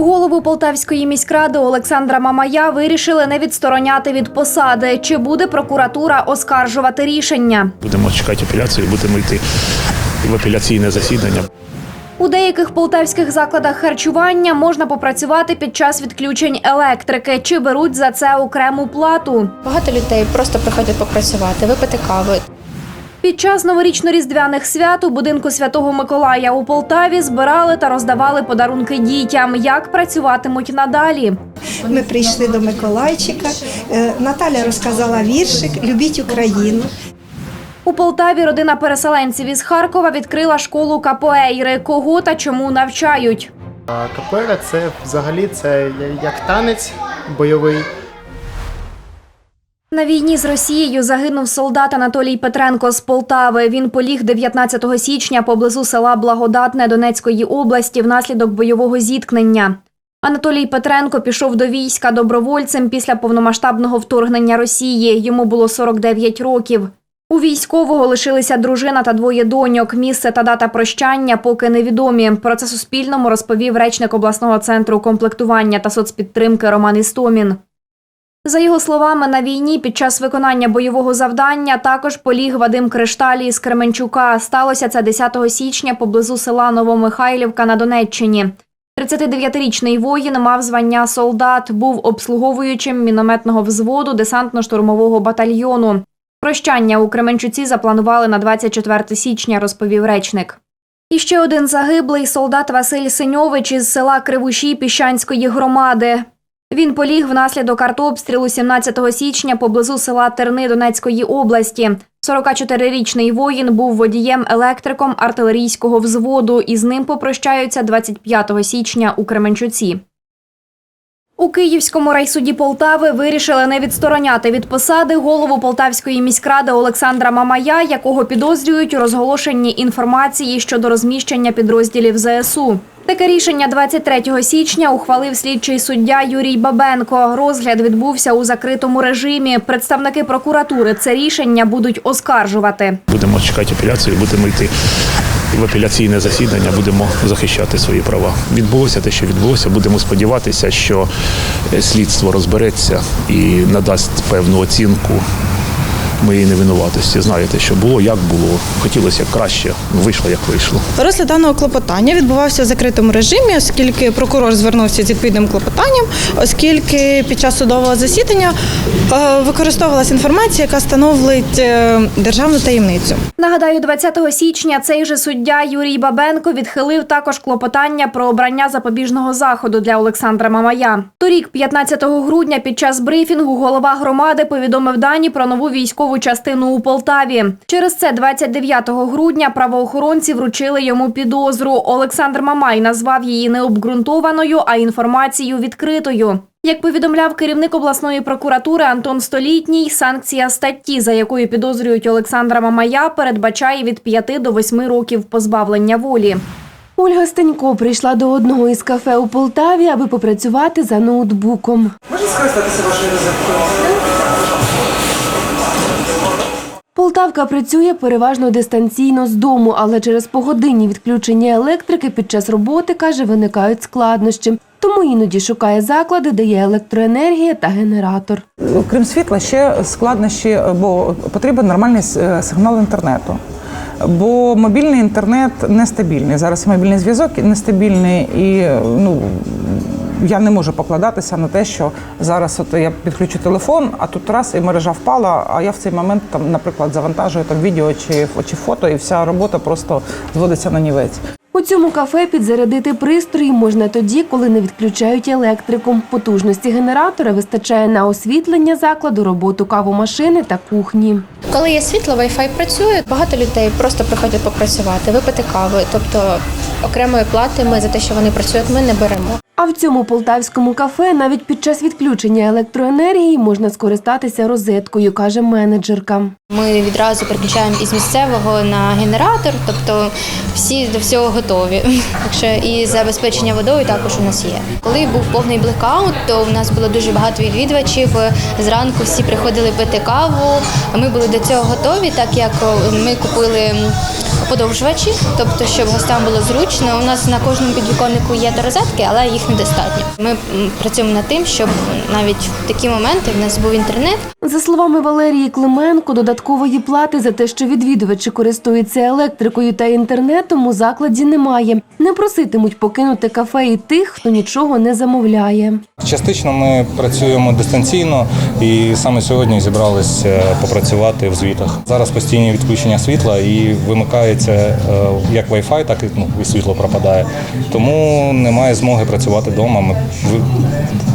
Голову Полтавської міськради Олександра Мамая вирішили не відстороняти від посади. Чи буде прокуратура оскаржувати рішення? Будемо чекати апеляцію, будемо йти в апеляційне засідання. У деяких полтавських закладах харчування можна попрацювати під час відключень електрики. Чи беруть за це окрему плату? Багато людей просто приходять попрацювати, випити кави. Під час новорічно-різдвяних свят у будинку Святого Миколая у Полтаві збирали та роздавали подарунки дітям. Як працюватимуть надалі? Ми прийшли до Миколайчика. Е, Наталя розказала віршик Любіть Україну. У Полтаві родина переселенців із Харкова відкрила школу капоейри. Кого та чому навчають? Капоейра це взагалі це як танець бойовий. На війні з Росією загинув солдат Анатолій Петренко з Полтави. Він поліг 19 січня поблизу села Благодатне Донецької області внаслідок бойового зіткнення. Анатолій Петренко пішов до війська добровольцем після повномасштабного вторгнення Росії. Йому було 49 років. У військового лишилися дружина та двоє доньок. Місце та дата прощання поки невідомі. Про це Суспільному розповів речник обласного центру комплектування та соцпідтримки Роман Істомін. За його словами, на війні під час виконання бойового завдання також поліг Вадим Кришталі із Кременчука. Сталося це 10 січня поблизу села Новомихайлівка на Донеччині. 39-річний воїн мав звання солдат, був обслуговуючим мінометного взводу десантно-штурмового батальйону. Прощання у Кременчуці запланували на 24 січня, розповів речник. І ще один загиблий солдат Василь Синьович із села Кривуші Піщанської громади. Він поліг внаслідок артобстрілу 17 січня поблизу села Терни Донецької області. 44-річний воїн був водієм-електриком артилерійського взводу, і з ним попрощаються 25 січня у Кременчуці. У Київському райсуді Полтави вирішили не відстороняти від посади голову Полтавської міськради Олександра Мамая, якого підозрюють у розголошенні інформації щодо розміщення підрозділів ЗСУ. Таке рішення 23 січня ухвалив слідчий суддя Юрій Бабенко. Розгляд відбувся у закритому режимі. Представники прокуратури це рішення будуть оскаржувати. Будемо чекати апеляцію, будемо йти в апеляційне засідання, будемо захищати свої права. Відбулося те, що відбулося. Будемо сподіватися, що слідство розбереться і надасть певну оцінку моєї невинуватості. Знаєте, що було, як було. Хотілося як краще, вийшло як вийшло. Розгляд даного клопотання відбувався в закритому режимі, оскільки прокурор звернувся з відповідним клопотанням, оскільки під час судового засідання е, використовувалася інформація, яка становить е, державну таємницю. Нагадаю, 20 січня цей же суддя Юрій Бабенко відхилив також клопотання про обрання запобіжного заходу для Олександра Мамая. Торік, 15 грудня, під час брифінгу голова громади повідомив дані про нову військову частину у Полтаві. Через це 29 грудня правоохоронці вручили йому підозру. Олександр Мамай назвав її необґрунтованою, а інформацію відкритою. Як повідомляв керівник обласної прокуратури Антон Столітній, санкція статті, за якою підозрюють Олександра Мамая, передбачає від 5 до 8 років позбавлення волі. Ольга Станько прийшла до одного із кафе у Полтаві, аби попрацювати за ноутбуком. Полтавка працює переважно дистанційно з дому, але через погодинні відключення електрики під час роботи, каже, виникають складнощі. Тому іноді шукає заклади, де є електроенергія та генератор. Крім світла, ще складнощі, бо потрібен нормальний сигнал інтернету. Бо мобільний інтернет нестабільний. Зараз мобільний зв'язок нестабільний, і ну я не можу покладатися на те, що зараз от я підключу телефон, а тут раз і мережа впала. А я в цей момент там, наприклад, завантажую там відео чи, чи фото, і вся робота просто зводиться на нівець. У цьому кафе підзарядити пристрої можна тоді, коли не відключають електрику. Потужності генератора вистачає на освітлення закладу, роботу кавомашини та кухні. Коли є світло, Wi-Fi працює. Багато людей просто приходять попрацювати, випити кави. Тобто окремої плати ми за те, що вони працюють, ми не беремо. А в цьому полтавському кафе навіть під час відключення електроенергії можна скористатися розеткою, каже менеджерка. Ми відразу переключаємо із місцевого на генератор, тобто всі до всього готові. Так що і забезпечення водою також у нас є. Коли був повний блекаут, то у нас було дуже багато відвідувачів. Зранку всі приходили пити каву. Ми були до цього готові, так як ми купили подовжувачі, тобто щоб гостям було зручно. У нас на кожному підвіконнику є до розетки, але їх недостатньо. Ми працюємо над тим, щоб навіть в такі моменти в нас був інтернет. За словами Валерії Клименко, додаткової плати за те, що відвідувачі користуються електрикою та інтернетом, у закладі немає. Не проситимуть покинути кафе і тих, хто нічого не замовляє. Частично ми працюємо дистанційно і саме сьогодні зібралися попрацювати в звітах. Зараз постійні відключення світла і вимикається е, як Wi-Fi, так і ну, і світло пропадає. Тому немає змоги працювати вдома. Ми ви-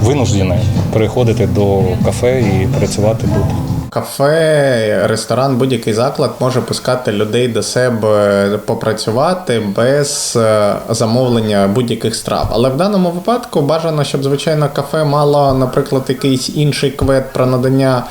винуждені переходити до кафе і працювати тут. Кафе, ресторан, будь-який заклад може пускати людей до себе попрацювати без е, замовлення будь-яких страв. Але в даному випадку бажано, щоб звичайно кафе мало, наприклад, якийсь інший квет про надання,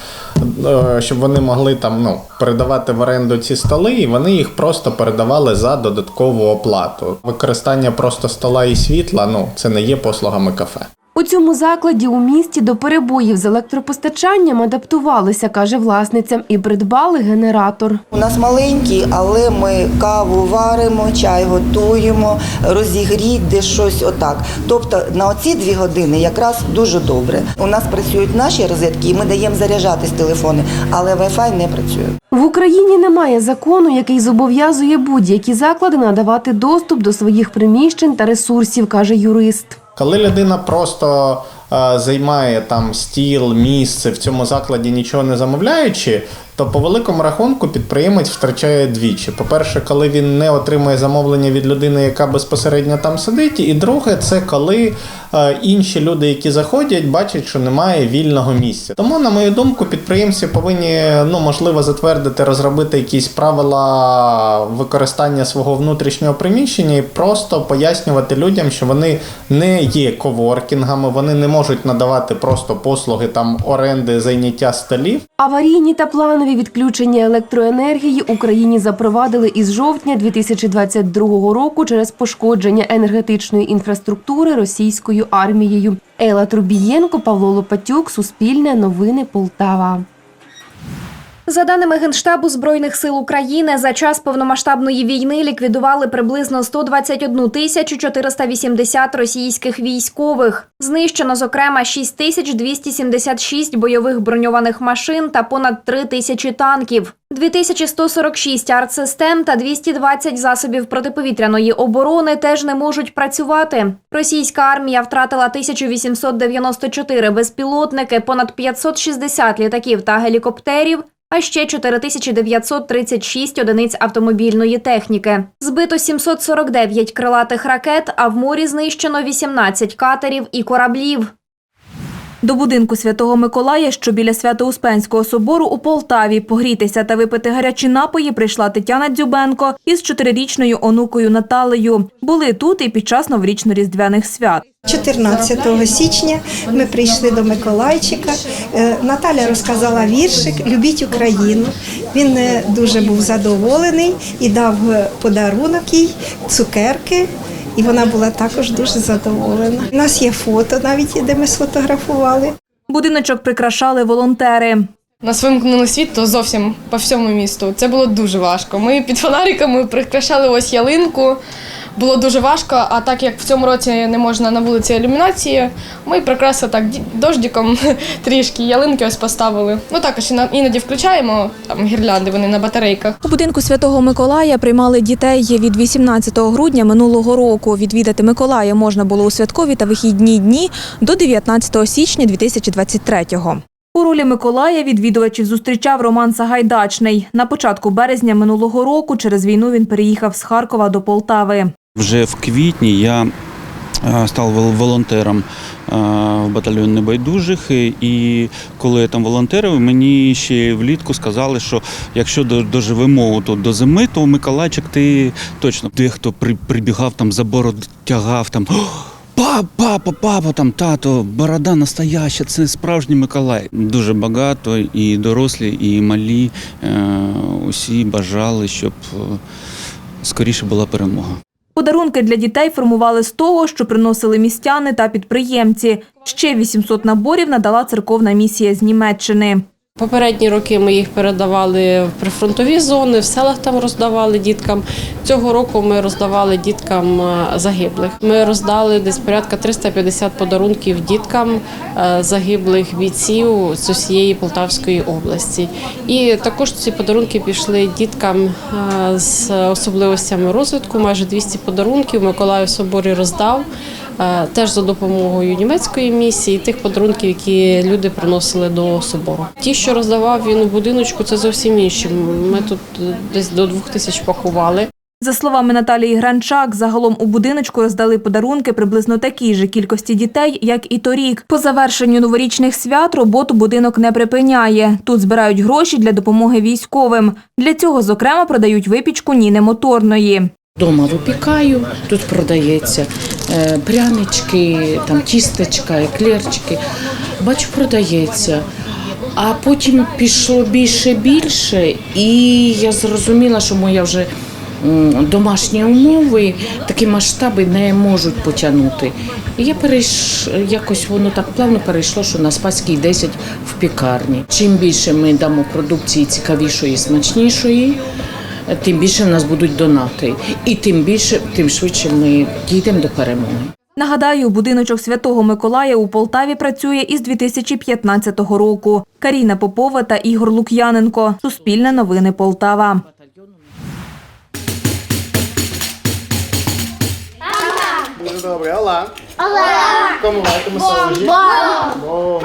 щоб вони могли там ну передавати в оренду ці столи, і вони їх просто передавали за додаткову оплату. Використання просто стола і світла ну це не є послугами кафе. У цьому закладі у місті до перебоїв з електропостачанням адаптувалися, каже власниця, і придбали генератор. У нас маленький, але ми каву варимо, чай готуємо, розігріть, де щось отак. Тобто на оці дві години якраз дуже добре. У нас працюють наші розетки, і ми даємо заряджатись телефони, але Wi-Fi не працює. В Україні немає закону, який зобов'язує будь-які заклади надавати доступ до своїх приміщень та ресурсів, каже юрист. Коли людина просто е, займає там стіл, місце в цьому закладі нічого не замовляючи, то по великому рахунку підприємець втрачає двічі. По-перше, коли він не отримує замовлення від людини, яка безпосередньо там сидить. І друге, це коли е, інші люди, які заходять, бачать, що немає вільного місця. Тому, на мою думку, підприємці повинні ну можливо затвердити, розробити якісь правила використання свого внутрішнього приміщення і просто пояснювати людям, що вони не є коворкінгами, вони не можуть надавати просто послуги там оренди, зайняття столів. Аварійні та планові відключення електроенергії Україні запровадили із жовтня 2022 року через пошкодження енергетичної інфраструктури російською армією. Ела Трубієнко, Павло Лопатюк, Суспільне, Новини Полтава. За даними Генштабу Збройних сил України, за час повномасштабної війни ліквідували приблизно 121 тисячу 480 російських військових. Знищено, зокрема, 6276 бойових броньованих машин та понад 3 тисячі танків. 2146 артсистем та 220 засобів протиповітряної оборони теж не можуть працювати. Російська армія втратила 1894 безпілотники, понад 560 літаків та гелікоптерів, а ще 4936 одиниць автомобільної техніки. Збито 749 крилатих ракет, а в морі знищено 18 катерів і кораблів. До будинку Святого Миколая, що біля Свято-Успенського собору у Полтаві, погрітися та випити гарячі напої прийшла Тетяна Дзюбенко із чотирирічною онукою Наталею. Були тут і під час новорічно-різдвяних свят. 14 січня ми прийшли до Миколайчика. Е, Наталя розказала віршик Любіть Україну. Він е, дуже був задоволений і дав е, подарунок їй, цукерки. І вона була також дуже задоволена. У нас є фото навіть, де ми сфотографували. Будиночок прикрашали волонтери. Нас вимкнули світло зовсім по всьому місту. Це було дуже важко. Ми під фонариками прикрашали ось ялинку. Було дуже важко, а так як в цьому році не можна на вулиці ілюмінації, ми прикрасили так дождиком трішки ялинки ось поставили. Ну також іноді включаємо там гірлянди, вони на батарейках. У будинку Святого Миколая приймали дітей від 18 грудня минулого року. Відвідати Миколая можна було у святкові та вихідні дні до 19 січня 2023-го. У ролі Миколая відвідувачів зустрічав Роман Сагайдачний. На початку березня минулого року через війну він переїхав з Харкова до Полтави. Вже в квітні я е, став волонтером е, в батальйоні небайдужих. І- коли я там волонтерив, мені ще влітку сказали, що якщо доживемо тут до зими, то Миколайчик ти точно дехто при- прибігав там за бороду тягав там. «О, Пап, папа, папа, там тато, борода настояща, це справжній Миколай. Дуже багато і дорослі, і малі. е, Усі бажали, щоб скоріше була перемога. Подарунки для дітей формували з того, що приносили містяни та підприємці. Ще 800 наборів надала церковна місія з Німеччини. Попередні роки ми їх передавали в прифронтові зони, в селах там роздавали діткам. Цього року ми роздавали діткам е, загиблих. Ми роздали десь порядка 350 подарунків діткам е, загиблих бійців з усієї Полтавської області. І також ці подарунки пішли діткам е, з особливостями розвитку. Майже 200 подарунків Миколаїв соборі роздав. Е, Теж за допомогою німецької місії, тих подарунків, які люди приносили до собору. Ті, що роздавав він у будиночку, це зовсім інші. Ми тут десь до двох тисяч пакували. За словами Наталії Гранчак, загалом у будиночку роздали подарунки приблизно такій же кількості дітей, як і торік. По завершенню новорічних свят роботу будинок не припиняє. Тут збирають гроші для допомоги військовим. Для цього, зокрема, продають випічку Ніни Моторної. Дома випікаю, тут продається е, прянички, там тістечка, еклерчики. Бачу, продається. А потім пішло більше більше, і я зрозуміла, що моя вже домашні умови, такі масштаби не можуть потягнути. І я перейш... якось воно так плавно перейшло, що на Спаській 10 в пікарні. Чим більше ми дамо продукції цікавішої, смачнішої, тим більше в нас будуть донати. І тим більше, тим швидше ми дійдемо до перемоги. Нагадаю, будиночок Святого Миколая у Полтаві працює із 2015 року. Каріна Попова та Ігор Лук'яненко. Суспільне новини Полтава. Дуже добре. Олá. Olá. Como vai? Como? Bom.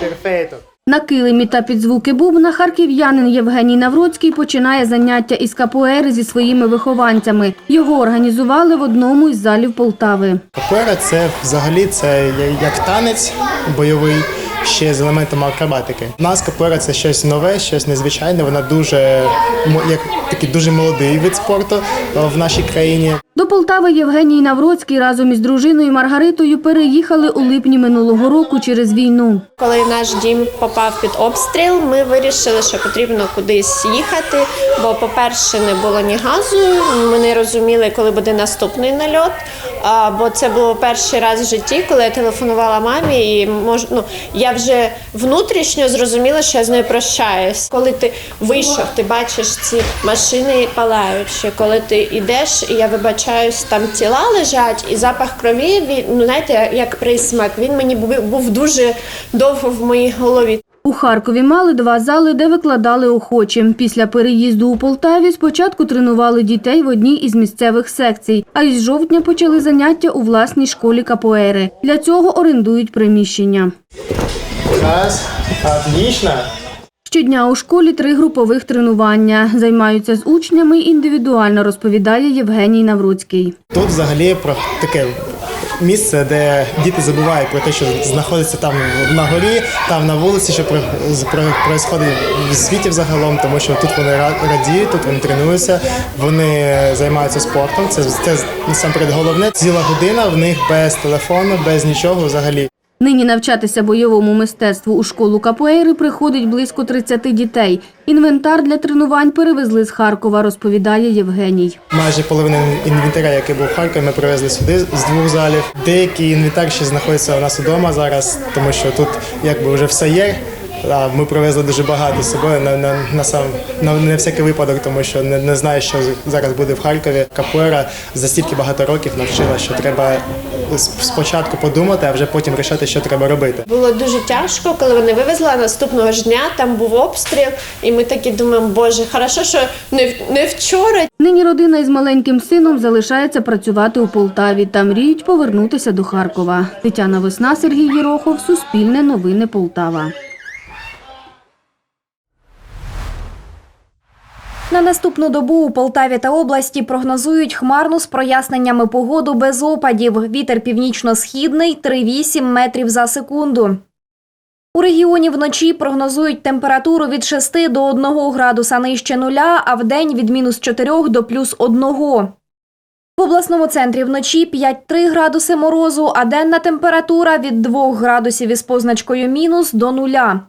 Perfeito. На килимі та під звуки бубна харків'янин Євгеній Навроцький починає заняття із КПР зі своїми вихованцями. Його організували в одному із залів Полтави. Капуера це взагалі це як танець бойовий, ще з елементами акробатики. У нас капуера це щось нове, щось незвичайне. Вона дуже як такий дуже молодий вид спорту в нашій країні. До Полтави Євгеній Навроцький разом із дружиною Маргаритою переїхали у липні минулого року через війну. Коли наш дім попав під обстріл, ми вирішили, що потрібно кудись їхати. Бо, по-перше, не було ні газу. Ми не розуміли, коли буде наступний нальот. Бо це було перший раз в житті, коли я телефонувала мамі, і мож, ну, я вже внутрішньо зрозуміла, що я з нею прощаюсь. Коли ти вийшов, ти бачиш ці машини палаючі. Коли ти йдеш, і я вибачаюсь, там тіла лежать, і запах крові, він, ну знаєте, як присмак, він мені був, був дуже довго в моїй голові. У Харкові мали два зали, де викладали охочим. Після переїзду у Полтаві спочатку тренували дітей в одній із місцевих секцій, а із жовтня почали заняття у власній школі капоери. Для цього орендують приміщення. Раз, отлично. Щодня у школі три групових тренування. Займаються з учнями індивідуально, розповідає Євгеній Навруцький. Тут взагалі про таке місце, де діти забувають про те, що знаходиться там на горі, там на вулиці, що про, про, в світі взагалом, тому що тут вони ра- радіють, тут вони тренуються, вони займаються спортом. Це, це насамперед головне. Ціла година в них без телефону, без нічого взагалі. Нині навчатися бойовому мистецтву у школу Капуейри приходить близько 30 дітей. Інвентар для тренувань перевезли з Харкова, розповідає Євгеній. Майже половина інвентаря, який був в Харкові, ми привезли сюди з двох залів. Деякий інвентар ще знаходиться у нас вдома зараз, тому що тут якби вже все є. А ми привезли дуже багато з собою на, на, на сам на, на всякий випадок, тому що не, не знаю, що зараз буде в Харкові. Капуера за стільки багато років навчила, що треба спочатку подумати, а вже потім рішати, що треба робити. Було дуже тяжко, коли вони вивезли а наступного ж дня. Там був обстріл, і ми такі думаємо, боже, хорошо, що не, в- не вчора. Нині родина із маленьким сином залишається працювати у Полтаві та мріють повернутися до Харкова. Тетяна Весна, Сергій Єрохов, Суспільне новини Полтава. На наступну добу у Полтаві та області прогнозують хмарну з проясненнями погоду без опадів. Вітер північно-східний 3,8 метрів за секунду. У регіоні вночі прогнозують температуру від 6 до 1 градуса нижче нуля, а вдень від мінус 4 до плюс 1. В обласному центрі вночі 5-3 градуси морозу, а денна температура від 2 градусів із позначкою мінус до нуля.